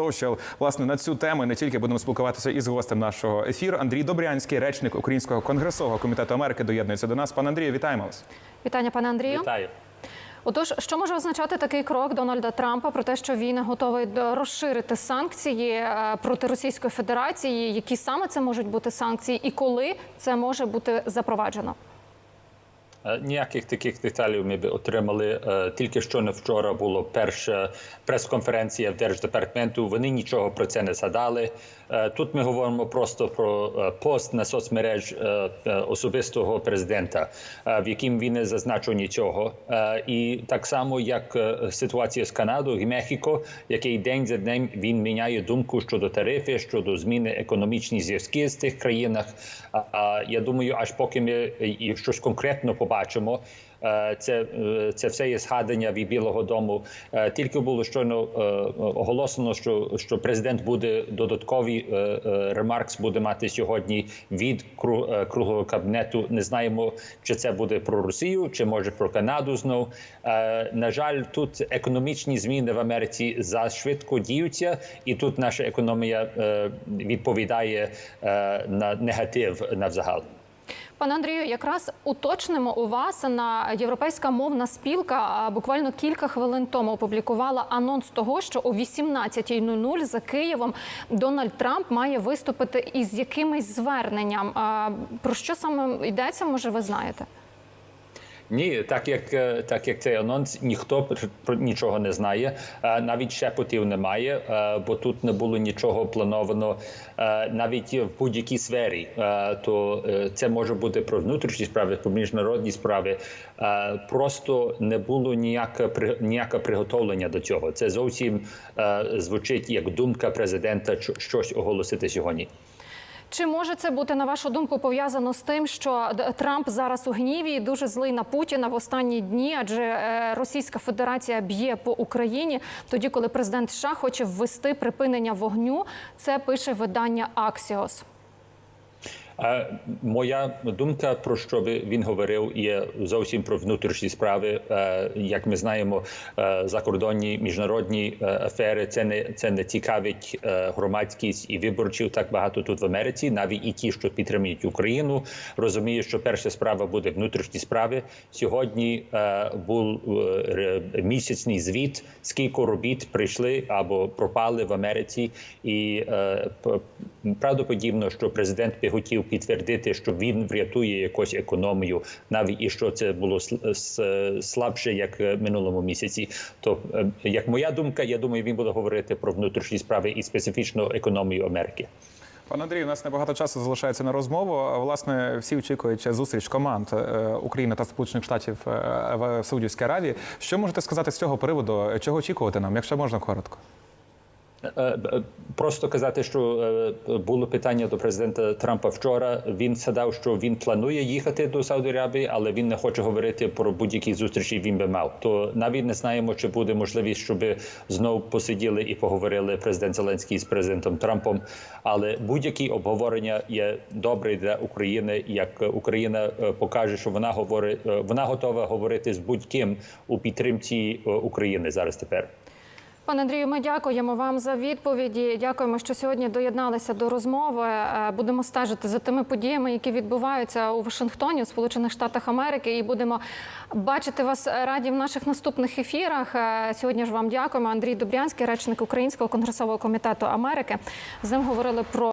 Social. Власне на цю тему не тільки будемо спілкуватися із гостем нашого ефіру. Андрій Добрянський, речник Українського конгресового комітету Америки, доєднується до нас. Пане Андрію, вітаємо вас. Вітання, пане Андрію. Вітаю. Отож, що може означати такий крок Дональда Трампа про те, що він готовий розширити санкції е, проти Російської Федерації? Які саме це можуть бути санкції, і коли це може бути запроваджено? Е, Ніяких таких деталей ми би отримали. Е, Тільки що не вчора була перша прес-конференція в Держдепартаменту. Вони нічого про це не згадали. Е, Тут ми говоримо просто про пост на соцмереж особистого президента, в яким він не зазначив нічого. І так само, як ситуація з Канадою і Мехіко, який день за днем він міняє думку щодо тарифи, щодо зміни економічних зв'язків з тих країнах. Я думаю, аж поки ми щось конкретно побачимо. Е, Це, е, це все є згадання від Білого Дому. Е, Тільки було щойно оголошено, що, що президент буде додаткові ремаркс буде мати сьогодні від кру- круглого кабінету. Не знаємо, чи це буде про Росію, чи може про Канаду знов. Е, На жаль, тут економічні зміни в Америці зашвидко діються, і тут наша економія відповідає на негатив навзагал. Пане Андрію, якраз уточнимо у вас на європейська мовна спілка буквально кілька хвилин тому опублікувала анонс того, що о 18.00 за Києвом Дональд Трамп має виступити із якимись зверненням. Про що саме йдеться? Може, ви знаєте? Ні, так як е, так як цей анонс ніхто про- нічого не знає, е, навіть шепотів немає, е, бо тут не було нічого плановано навіть в будь-якій сфері. То це може бути про внутрішні справи, про міжнародні справи. Просто не було ніяке ніяке приготовлення до цього. Це зовсім звучить як думка президента що- щось оголосити сьогодні. Чи може це бути на вашу думку пов'язано з тим, що Трамп зараз у гніві і дуже злий на Путіна в останні дні? Адже е, Російська Федерація б'є по Україні тоді, коли президент США хоче ввести припинення вогню. Це пише видання Axios. Моя думка про що він говорив, є зовсім про внутрішні справи. Е, Як ми знаємо, е, закордонні міжнародні е, афери це не це не цікавить громадськість і виборців так багато тут в Америці. Навіть і ті, що підтримують Україну, розуміють, що перша справа буде внутрішні справи. Сьогодні був місячний звіт, скільки робіт прийшли або пропали в Америці, і правдоподібно, що президент би хотів підтвердити, що він врятує якусь економію, навіть і що це було слабше, як е, минулому місяці. То е, як моя думка, я думаю, він буде говорити про внутрішні справи і специфічно економію Америки. Пане Андрію, у нас небагато часу залишається на розмову. Власне, всі очікують зустріч команд е, України та Сполучених Штатів в Саудівській Аравії. Що можете сказати з цього приводу? Чого очікувати нам, якщо можна коротко? Е, е, Просто казати, що е, було питання до президента Трампа вчора. Він сказав, що він планує їхати до Сауді Арабії, але він не хоче говорити про будь-які зустрічі. Він би мав. То навіть не знаємо, чи буде можливість, щоб знову посиділи і поговорили президент Зеленський з президентом Трампом. Але будь-які обговорення є добре для України. Як Україна покаже, що вона говорить, вона готова говорити з будь-ким у підтримці України зараз тепер. Пане Андрію, ми дякуємо вам за відповіді. Дякуємо, що сьогодні доєдналися до розмови. Е, Будемо стежити за тими подіями, які відбуваються у Вашингтоні, у Сполучених Штатах Америки, і будемо бачити вас раді в наших наступних ефірах. Е, Сьогодні ж вам дякуємо. Андрій Добрянський, речник Українського конгресового комітету Америки. З ним говорили про.